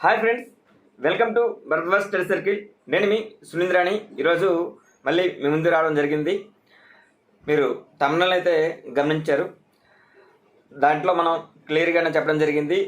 Hi friends welcome to Bharadwaj study circle. నేను మీ సునీంద్రాణి. ఈరోజు మళ్ళీ మీ ముందు రావడం జరిగింది. మీరు తమిళ అయితే గమనించారు. దాంట్లో మనం క్లియర్గానే చెప్పడం జరిగింది.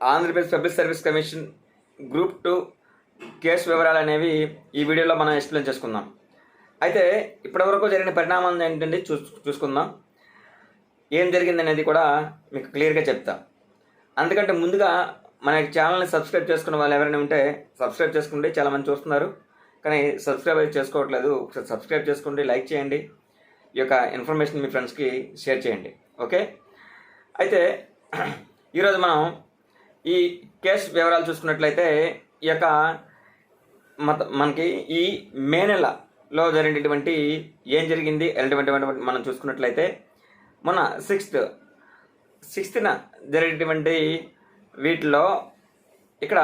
Andhra Pradesh public service commission group two case వివరాలు అనేవి ఈ వీడియోలో మనం ఎక్స్ప్లెయిన్ చేసుకుందాం. అయితే ఇప్పటివరకు జరిగిన పరిణామాలు ఏంటంటే చూ చూసుకుందాం. ఏం జరిగింది అనేది కూడా మీకు క్లియర్గా చెప్తా. అందుకంటే ముందుగా మన ఛానల్ని సబ్స్క్రైబ్ చేసుకున్న వాళ్ళు ఎవరైనా ఉంటే సబ్స్క్రైబ్ చేసుకుంటే చాలామంది చూస్తున్నారు. కానీ సబ్స్క్రైబ్ అయితే చేసుకోవట్లేదు. ఒకసారి సబ్స్క్రైబ్ చేసుకోండి లైక్ చేయండి. ఈ యొక్క ఇన్ఫర్మేషన్ మీ ఫ్రెండ్స్కి షేర్ చేయండి. ఓకే అయితే ఈరోజు మనం ఈ కేస్ వివరాలు చూసుకున్నట్లయితే ఈ యొక్క మత మనకి ఈ మే నెలలో జరిగినటువంటి ఏం జరిగింది అనేటువంటి మనం చూసుకున్నట్లయితే మొన్న సిక్స్త్ సిక్స్త్న జరిగేటువంటి వీటిలో ఇక్కడ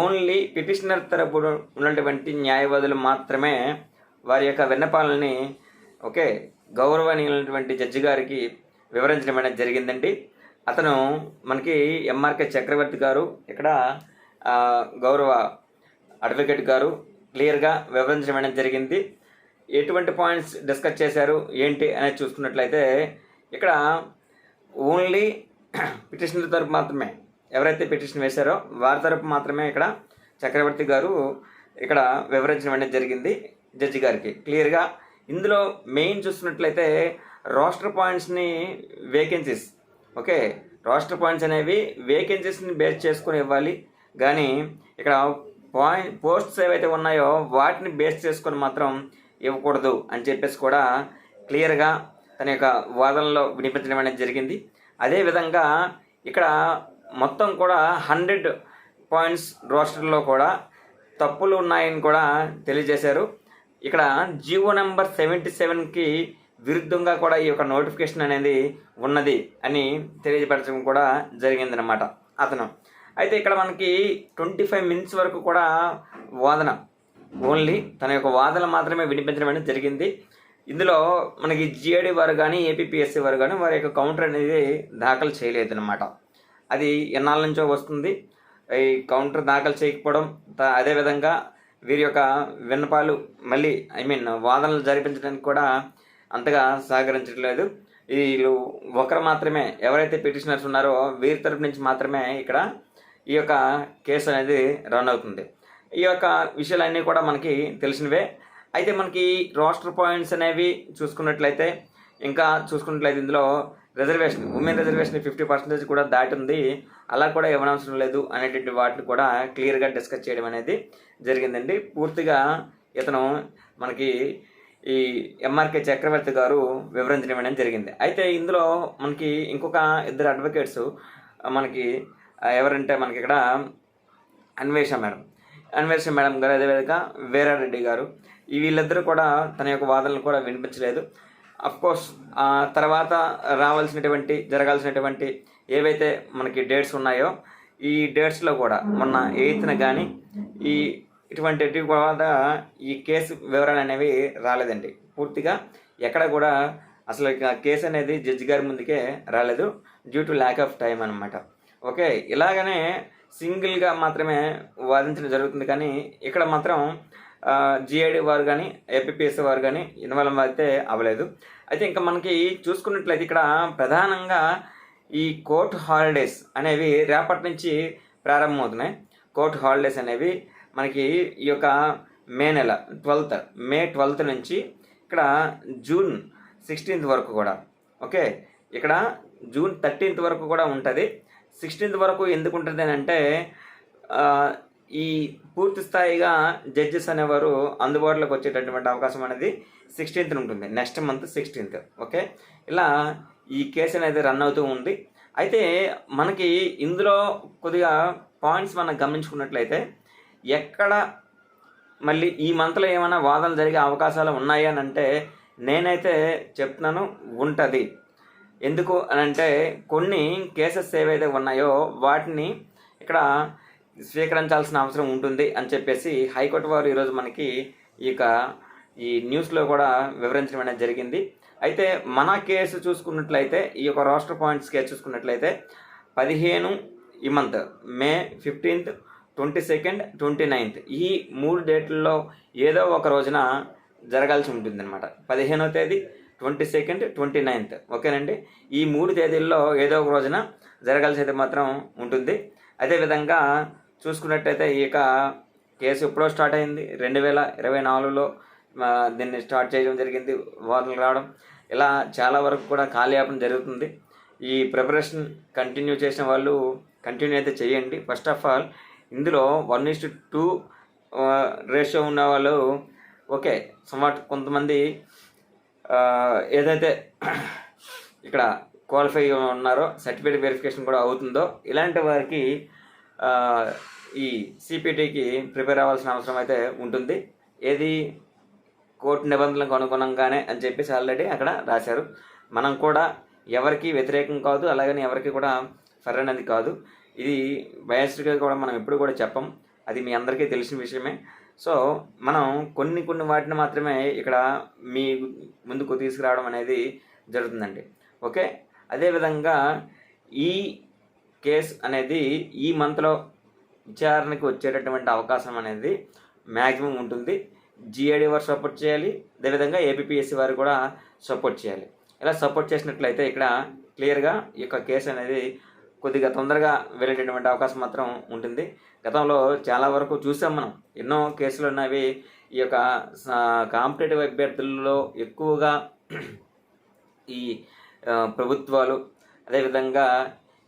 ఓన్లీ పిటిషనర్ తరపు ఉన్నటువంటి న్యాయవాదులు మాత్రమే వారి యొక్క విన్నపాలని ఓకే గౌరవనీయులైనటువంటి జడ్జి గారికి వివరించడం అనేది జరిగిందండి. అతను మనకి ఎంఆర్కే చక్రవర్తి గారు ఇక్కడ గౌరవ అడ్వకేట్ గారు క్లియర్గా వివరించడం అనేది జరిగింది. ఎటువంటి పాయింట్స్ డిస్కస్ చేశారు ఏంటి అనేది చూసుకున్నట్లయితే ఇక్కడ ఓన్లీ పిటిషనర్ తరపు మాత్రమే ఎవరైతే పిటిషన్ వేశారో వారి తరపు మాత్రమే ఇక్కడ చక్రవర్తి గారు ఇక్కడ వివరించడం అనేది జరిగింది జడ్జి గారికి. క్లియర్గా ఇందులో మెయిన్ చూస్తున్నట్లయితే రోస్టర్ పాయింట్స్ని వేకెన్సీస్ ఓకే రోస్టర్ పాయింట్స్ అనేవి వేకెన్సీస్ని బేస్ చేసుకొని ఇవ్వాలి. కానీ ఇక్కడ పాయింట్ పోస్ట్స్ ఏవైతే ఉన్నాయో వాటిని బేస్ చేసుకొని మాత్రం ఇవ్వకూడదు అని చెప్పేసి కూడా క్లియర్గా తన యొక్క వాదనలో వినిపించడం అనేది జరిగింది. అదేవిధంగా ఇక్కడ మొత్తం కూడా హండ్రెడ్ పాయింట్స్ రోస్టర్లో కూడా తప్పులు ఉన్నాయని కూడా తెలియజేశారు. ఇక్కడ జీవో నెంబర్ సెవెంటీ సెవెన్కి విరుద్ధంగా కూడా ఈ యొక్క నోటిఫికేషన్ అనేది ఉన్నది అని తెలియజపరచడం కూడా జరిగిందనమాట అతను. అయితే ఇక్కడ మనకి ట్వంటీ ఫైవ్ మినిట్స్ వరకు కూడా వాదన ఓన్లీ తన యొక్క వాదన మాత్రమే వినిపించడం అనేది జరిగింది. ఇందులో మనకి జిఐడి వారు కానీ ఏపీఎస్సి వారు కానీ వారి యొక్క కౌంటర్ అనేది దాఖలు చేయలేదన్నమాట. అది ఎన్నాళ్ళ నుంచో వస్తుంది. ఈ కౌంటర్ దాఖలు చేయకపోవడం అదేవిధంగా వీరి యొక్క విన్నపాలు మళ్ళీ ఐ మీన్ వాదనలు జరిపించడానికి కూడా అంతగా సహకరించట్లేదు. వీళ్ళు ఒకరు మాత్రమే ఎవరైతే పిటిషనర్స్ ఉన్నారో వీరి తరపు నుంచి మాత్రమే ఇక్కడ ఈ యొక్క కేసు అనేది రన్ అవుతుంది. ఈ యొక్క విషయాలన్నీ కూడా మనకి తెలిసినవే. అయితే మనకి రోస్టర్ పాయింట్స్ అనేవి చూసుకున్నట్లయితే ఇంకా చూసుకున్నట్లయితే ఇందులో reservation women reservation fifty percentage కూడా దాటి ఉంది అలా కూడా ఇవ్వనవసరం లేదు అనేటువంటి వాటిని కూడా క్లియర్గా డిస్కస్ చేయడం అనేది జరిగిందండి. పూర్తిగా ఇతను మనకి ఈ ఎంఆర్కే చక్రవర్తి గారు వివరించడం అనేది జరిగింది. అయితే ఇందులో మనకి ఇంకొక ఇద్దరు అడ్వకేట్స్ మనకి ఎవరంటే మనకి ఇక్కడ అన్వేష మేడం. అన్వేష మేడం గారు అదేవిధంగా వీరారెడ్డి గారు. వీళ్ళిద్దరూ కూడా తన యొక్క వాదనలు కూడా వినిపించలేదు. కోర్స్ తర్వాత రావాల్సినటువంటి జరగాల్సినటువంటి ఏవైతే మనకి డేట్స్ ఉన్నాయో ఈ డేట్స్లో కూడా మొన్న ఎయిత్న కానీ ఈ ఇటువంటి కూడా ఈ కేసు వివరాలు అనేవి రాలేదండి. పూర్తిగా ఎక్కడ కూడా అసలు కేసు అనేది జడ్జి గారి ముందుకే రాలేదు. Due to lack of time అనమాట ఓకే ఇలాగనే సింగిల్గా మాత్రమే వాదించడం జరుగుతుంది కానీ ఇక్కడ మాత్రం జిఐడి వారు కానీ ఏపీపీఎస్ వారు కానీ ఇన్వాల్వ్ అయితే అవ్వలేదు. అయితే ఇంకా మనకి చూసుకున్నట్లయితే ఇక్కడ ప్రధానంగా ఈ కోర్ట్ హాలిడేస్ అనేవి రేపటి నుంచి ప్రారంభమవుతున్నాయి. కోర్ట్ హాలిడేస్ అనేవి మనకి ఈ యొక్క మే నెల ట్వెల్త్ మే ట్వెల్త్ నుంచి ఇక్కడ జూన్ సిక్స్టీన్త్ వరకు కూడా ఓకే? ఇక్కడ జూన్ థర్టీన్త్ వరకు కూడా ఉంటుంది. సిక్స్టీన్త్ వరకు ఎందుకు ఉంటుంది అని అంటే ఈ పూర్తి స్థాయిగా జడ్జెస్ అనేవారు అందుబాటులోకి వచ్చేటటువంటి అవకాశం అనేది సిక్స్టీన్త్ ఉంటుంది. నెక్స్ట్ మంత్ సిక్స్టీన్త్ ఓకే ఇలా ఈ కేసు అనేది రన్ అవుతూ ఉంది. అయితే మనకి ఇందులో కొద్దిగా పాయింట్స్ మనం గమనించుకున్నట్లయితే ఎక్కడ మళ్ళీ ఈ మంత్లో ఏమైనా వాదనలు జరిగే అవకాశాలు ఉన్నాయి అని అంటే నేనైతే చెప్తున్నాను ఉంటుంది. ఎందుకు అని అంటే కొన్ని కేసెస్ ఏవైతే ఉన్నాయో వాటిని ఇక్కడ స్వీకరించాల్సిన అవసరం ఉంటుంది అని చెప్పేసి హైకోర్టు వారు ఈరోజు మనకి ఈ యొక్క ఈ న్యూస్లో కూడా వివరించడం అనేది జరిగింది. అయితే మన కేసు చూసుకున్నట్లయితే ఈ యొక్క రాష్ట్ర పాయింట్స్ కేసు చూసుకున్నట్లయితే పదిహేను ఈ month May fifteenth twenty second twenty ninth ఈ మూడు డేట్లలో ఏదో ఒక రోజున జరగాల్సి ఉంటుందన్నమాట. పదిహేనవ తేదీ ట్వంటీ సెకండ్ ట్వంటీ నైన్త్ ఓకేనండి? ఈ మూడు తేదీల్లో ఏదో ఒక రోజున జరగాల్సి అయితే మాత్రం ఉంటుంది. అదేవిధంగా చూసుకున్నట్టయితే ఈ యొక్క కేసు ఎప్పుడో స్టార్ట్ అయింది. రెండు వేల ఇరవై నాలుగులో దీన్ని స్టార్ట్ చేయడం జరిగింది వార్తలు రావడం. ఇలా చాలా వరకు కూడా కాలయాపన జరుగుతుంది. ఈ ప్రిపరేషన్ కంటిన్యూ చేసిన వాళ్ళు కంటిన్యూ అయితే చేయండి. ఫస్ట్ ఆఫ్ ఆల్ ఇందులో వన్ ఇస్ టూ రేషియో ఉన్న వాళ్ళు ఓకే సమాట్ కొంతమంది ఏదైతే ఇక్కడ క్వాలిఫై ఉన్నారో సర్టిఫికేట్ వెరిఫికేషన్ కూడా అవుతుందో ఇలాంటి వారికి ఈ సిపిటీకి ప్రిపేర్ అవ్వాల్సిన అవసరం అయితే ఉంటుంది. ఏది కోర్టు నిబంధనలకు అనుగుణంగానే అని చెప్పేసి ఆల్రెడీ అక్కడ రాశారు. మనం కూడా ఎవరికి వ్యతిరేకం కాదు అలాగని ఎవరికి కూడా ఫర్ అనేది కాదు. ఇది బయాస్డ్గా కూడా మనం ఎప్పుడు కూడా చెప్పం. అది మీ అందరికీ తెలిసిన విషయమే. సో మనం కొన్ని కొన్ని వాటిని మాత్రమే ఇక్కడ మీ ముందుకు తీసుకురావడం అనేది జరుగుతుందండి. ఓకే? అదేవిధంగా ఈ కేసు అనేది ఈ మంత్లో విచారణకు వచ్చేటటువంటి అవకాశం అనేది మ్యాక్సిమం ఉంటుంది. జిఐడి వారు సపోర్ట్ చేయాలి. అదేవిధంగా ఏపీఎస్సి వారు కూడా సపోర్ట్ చేయాలి. ఇలా సపోర్ట్ చేసినట్లయితే ఇక్కడ క్లియర్గా ఈ యొక్క కేసు అనేది కొద్దిగా తొందరగా వెళ్ళేటటువంటి అవకాశం మాత్రం ఉంటుంది. గతంలో చాలా వరకు చూసాం మనం. ఎన్నో కేసులు ఉన్నవి. ఈ యొక్క కాంపిటేటివ్ అభ్యర్థుల్లో ఎక్కువగా ఈ ప్రభుత్వాలు అదేవిధంగా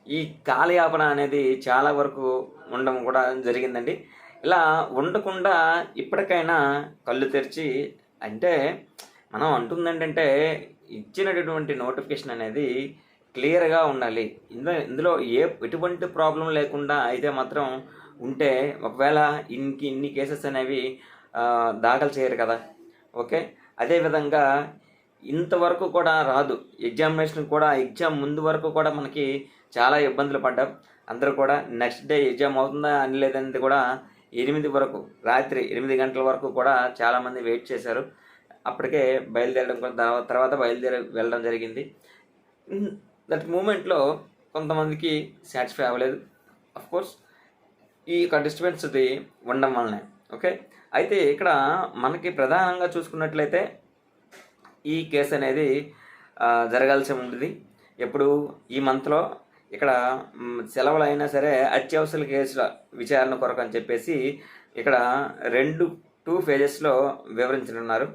ఈ కాలయాపన అనేది చాలా వరకు ఉండడం కూడా జరిగిందండి. ఇలా ఉండకుండా ఇప్పటికైనా కళ్ళు తెరిచి అంటే మనం అంటుందంటే ఇచ్చినటువంటి నోటిఫికేషన్ అనేది క్లియర్గా ఉండాలి. ఇందులో ఇందులో ఏ ఎటువంటి ప్రాబ్లం లేకుండా అయితే మాత్రం ఉంటే ఒకవేళ ఇన్ని ఇన్ని కేసెస్ అనేవి దాఖలు చేయరు కదా. ఓకే? అదేవిధంగా ఇంతవరకు కూడా రాదు. ఎగ్జామినేషన్ కూడా ఎగ్జామ్ ముందు వరకు కూడా మనకి చాలా ఇబ్బందులు పడ్డాం. అందరూ కూడా నెక్స్ట్ డే ఎగ్జామ్ అవుతుందా అని లేదనేది కూడా ఎనిమిది వరకు రాత్రి ఎనిమిది గంటల వరకు కూడా చాలామంది వెయిట్ చేశారు. అప్పటికే బయలుదేరడం కూడా తర్వాత బయలుదేరి వెళ్ళడం జరిగింది. దట్ మూమెంట్లో కొంతమందికి సాటిస్ఫై అవ్వలేదు. కోర్స్ ఈ యొక్క డిస్టర్బెన్స్ ఇది ఉండడం వల్లనే ఓకే అయితే ఇక్కడ మనకి ప్రధానంగా చూసుకున్నట్లయితే ఈ కేసు అనేది జరగాల్సి ఉంటుంది ఎప్పుడు ఈ మంత్లో ఇక్కడ సెలవులు అయినా సరే అత్యవసర కేసుల విచారణ కొరకు అని చెప్పేసి ఇక్కడ రెండు టూ ఫేజెస్లో వివరించనున్నారు.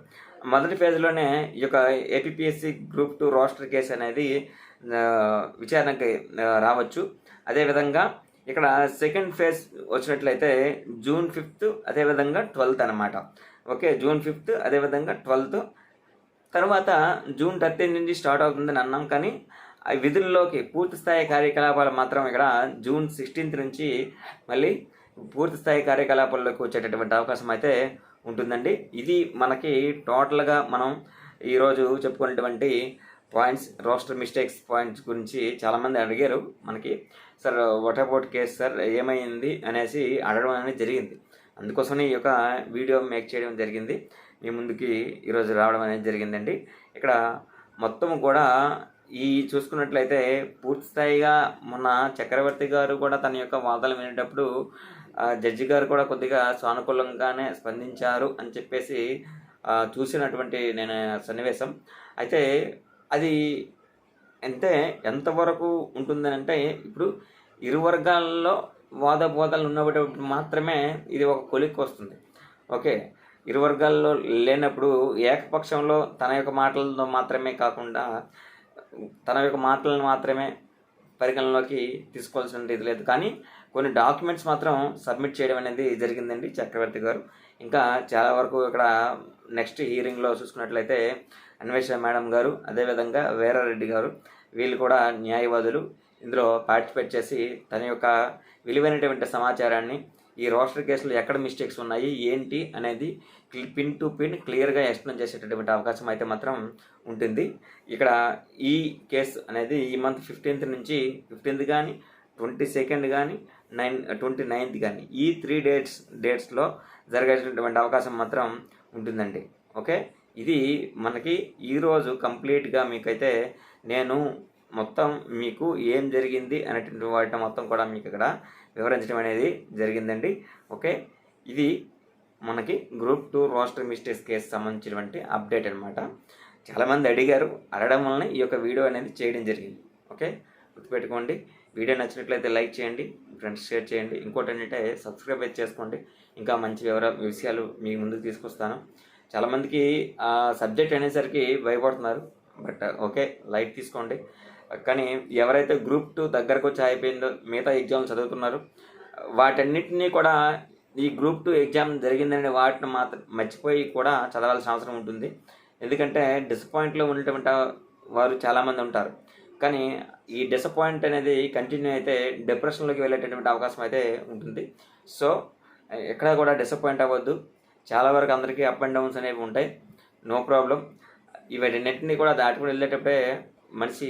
మొదటి ఫేజ్లోనే ఈ యొక్క APSC group two roster case అనేది విచారణకి రావచ్చు. అదేవిధంగా ఇక్కడ సెకండ్ ఫేజ్ వచ్చినట్లయితే జూన్ ఫిఫ్త్ అదేవిధంగా ట్వెల్త్ అనమాట ఓకే జూన్ ఫిఫ్త్ అదేవిధంగా ట్వెల్త్ తర్వాత జూన్ థర్టీన్ నుంచి స్టార్ట్ అవుతుందని అన్నాం కానీ విధుల్లోకి పూర్తి స్థాయి కార్యకలాపాలు మాత్రం ఇక్కడ జూన్ సిక్స్టీన్త్ నుంచి మళ్ళీ పూర్తి స్థాయి కార్యకలాపాల్లోకి వచ్చేటటువంటి అవకాశం అయితే ఉంటుందండి. ఇది మనకి టోటల్గా మనం ఈరోజు చెప్పుకున్నటువంటి పాయింట్స్ రోస్టర్ మిస్టేక్స్ పాయింట్స్ గురించి చాలామంది అడిగారు మనకి. Sir what about case sir ఏమైంది? అనేసి అడగడం అనేది జరిగింది. అందుకోసమే ఈ యొక్క వీడియో మేక్ చేయడం జరిగింది. మీ ముందుకి ఈరోజు రావడం అనేది జరిగిందండి. ఇక్కడ మొత్తం కూడా ఈ చూసుకున్నట్లయితే పూర్తి స్థాయిగా మొన్న చక్రవర్తి గారు కూడా తన యొక్క వాదనలు వినేటప్పుడు జడ్జి గారు కూడా కొద్దిగా సానుకూలంగానే స్పందించారు అని చెప్పేసి చూసినటువంటి నేను సన్నివేశం. అయితే అది అంటే ఎంతవరకు ఉంటుందని అంటే ఇప్పుడు ఇరు వర్గాల్లో వాదబోధాలు ఉన్నప్పుడు మాత్రమే ఇది ఒక కొలిక్కి వస్తుంది. ఓకే ఇరు వర్గాల్లో లేనప్పుడు ఏకపక్షంలో తన యొక్క మాటలతో మాత్రమే కాకుండా తన యొక్క మాటలను మాత్రమే పరిగణలోకి తీసుకోవాల్సిన ఇది లేదు. కానీ కొన్ని డాక్యుమెంట్స్ మాత్రం సబ్మిట్ చేయడం అనేది జరిగిందండి చక్రవర్తి గారు. ఇంకా చాలా వరకు ఇక్కడ నెక్స్ట్ హీరింగ్లో చూసుకున్నట్లయితే అన్వేషణ మేడం గారు అదేవిధంగా వీరారెడ్డి గారు వీళ్ళు కూడా న్యాయవాదులు. ఇందులో పార్టిసిపేట్ చేసి తన యొక్క విలువైనటువంటి సమాచారాన్ని ఈ రోస్టర్ కేసులో ఎక్కడ మిస్టేక్స్ ఉన్నాయి ఏంటి అనేది పిన్ టు పిన్ క్లియర్గా ఎక్స్ప్లెయిన్ చేసేటటువంటి అవకాశం అయితే మాత్రం ఉంటుంది. ఇక్కడ ఈ కేసు అనేది ఈ మంత్ ఫిఫ్టీన్త్ నుంచి ఫిఫ్టీన్త్ కానీ ట్వంటీ సెకండ్ కానీ నైన్ ట్వంటీ నైన్త్ కానీ ఈ త్రీ డేట్స్ డేట్స్లో జరగాల్సినటువంటి అవకాశం మాత్రం ఉంటుందండి. ఓకే? ఇది మనకి ఈరోజు కంప్లీట్గా మీకైతే నేను మొత్తం మీకు ఏం జరిగింది అనేటువంటి వాటిని మొత్తం కూడా మీకు ఇక్కడ వివరించడం అనేది జరిగిందండి. ఓకే? ఇది మనకి group two roster mistakes case సంబంధించినటువంటి అప్డేట్ అనమాట చాలామంది అడిగారు అడగడం వలన ఈ యొక్క వీడియో అనేది చేయడం జరిగింది. ఓకే? గుర్తుపెట్టుకోండి. వీడియో నచ్చినట్లయితే లైక్ చేయండి ఫ్రెండ్స్ షేర్ చేయండి. ఇంకోటి ఏంటంటే సబ్స్క్రైబ్ చేసుకోండి. ఇంకా మంచి వివర విషయాలు మీ ముందుకు తీసుకొస్తాను. చాలామందికి ఆ సబ్జెక్ట్ అనేసరికి భయపడుతున్నారు. బట్ ఓకే లైట్ తీసుకోండి. కానీ ఎవరైతే గ్రూప్ టూ దగ్గరకు వచ్చి అయిపోయిందో మిగతా ఎగ్జామ్స్ చదువుతున్నారు వాటన్నిటినీ కూడా ఈ గ్రూప్ టూ ఎగ్జామ్ జరిగిందనే వాటిని మాత్రం మర్చిపోయి కూడా చదవాల్సిన అవసరం ఉంటుంది. ఎందుకంటే డిసప్పాయింట్లో ఉన్నటువంటి వారు చాలామంది ఉంటారు. కానీ ఈ డిసప్పాయింట్ అనేది కంటిన్యూ అయితే డిప్రెషన్లోకి వెళ్ళేటటువంటి అవకాశం అయితే ఉంటుంది. సో ఎక్కడా కూడా డిసప్పాయింట్ అవ్వద్దు. చాలా వరకు అందరికీ అప్ అండ్ డౌన్స్ అనేవి ఉంటాయి. No problem. ఇవన్నింటినీ కూడా దాటుకుని వెళ్ళేటప్పుడే మనిషి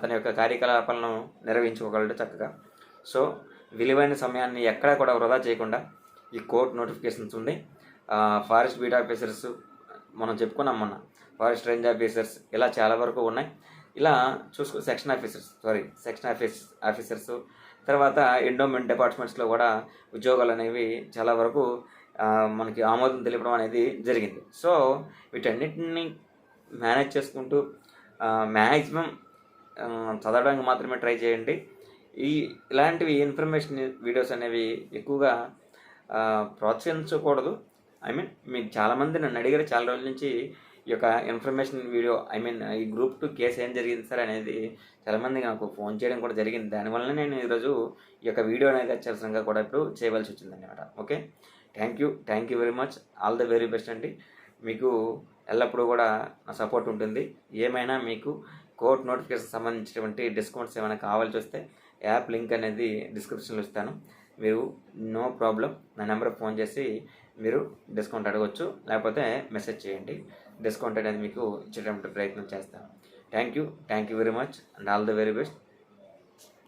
తన యొక్క కార్యకలాపాలను నిర్వహించుకోగలడు చక్కగా. సో విలువైన సమయాన్ని ఎక్కడా కూడా వృధా చేయకుండా ఈ కోర్ట్ నోటిఫికేషన్స్ ఉండి ఫారెస్ట్ బీట్ ఆఫీసర్స్ మనం చెప్పుకున్నాం మొన్న ఫారెస్ట్ రేంజ్ ఆఫీసర్స్ ఇలా చాలా వరకు ఉన్నాయి. ఇలా చూసుకో section officers sorry section office officers తర్వాత ఎండోమెంట్ డిపార్ట్మెంట్స్లో కూడా ఉద్యోగాలు అనేవి చాలా వరకు మనకి ఆమోదం తెలిపడం అనేది జరిగింది. సో వీటన్నిటిని మేనేజ్ చేసుకుంటూ మ్యాక్సిమం చదవడానికి మాత్రమే ట్రై చేయండి. ఈ ఇలాంటివి ఇన్ఫర్మేషన్ వీడియోస్ అనేవి ఎక్కువగా ప్రోత్సహించకూడదు. ఐ మీన్ మీకు చాలామంది నన్ను అడిగారు చాలా రోజుల నుంచి ఈ యొక్క ఇన్ఫర్మేషన్ వీడియో ఐ మీన్ ఈ గ్రూప్ టూ కేసు ఏం జరిగింది సార్ అనేది చాలామంది నాకు ఫోన్ చేయడం కూడా జరిగింది. దానివల్ల నేను ఈరోజు ఈ యొక్క వీడియో అనేది అత్యవసరంగా కూడా ఇప్పుడు చేయవలసి వచ్చింది అనమాట okay? Thank you. Thank you very much. All the very best అండి. మీకు ఎల్లప్పుడూ కూడా నా సపోర్ట్ ఉంటుంది. ఏమైనా మీకు కోర్ట్ నోటిఫికేషన్ సంబంధించినటువంటి డిస్కౌంట్స్ ఏమైనా కావాల్సి వస్తే యాప్ లింక్ అనేది డిస్క్రిప్షన్లో ఇస్తాను. మీరు నో ప్రాబ్లం నా నెంబర్కి ఫోన్ చేసి మీరు డిస్కౌంట్ అడగవచ్చు లేకపోతే మెసేజ్ చేయండి. డిస్కౌంట్ అనేది మీకు ఇచ్చేటటువంటి ప్రయత్నం చేస్తాను. Thank you thank you very much and all the very best.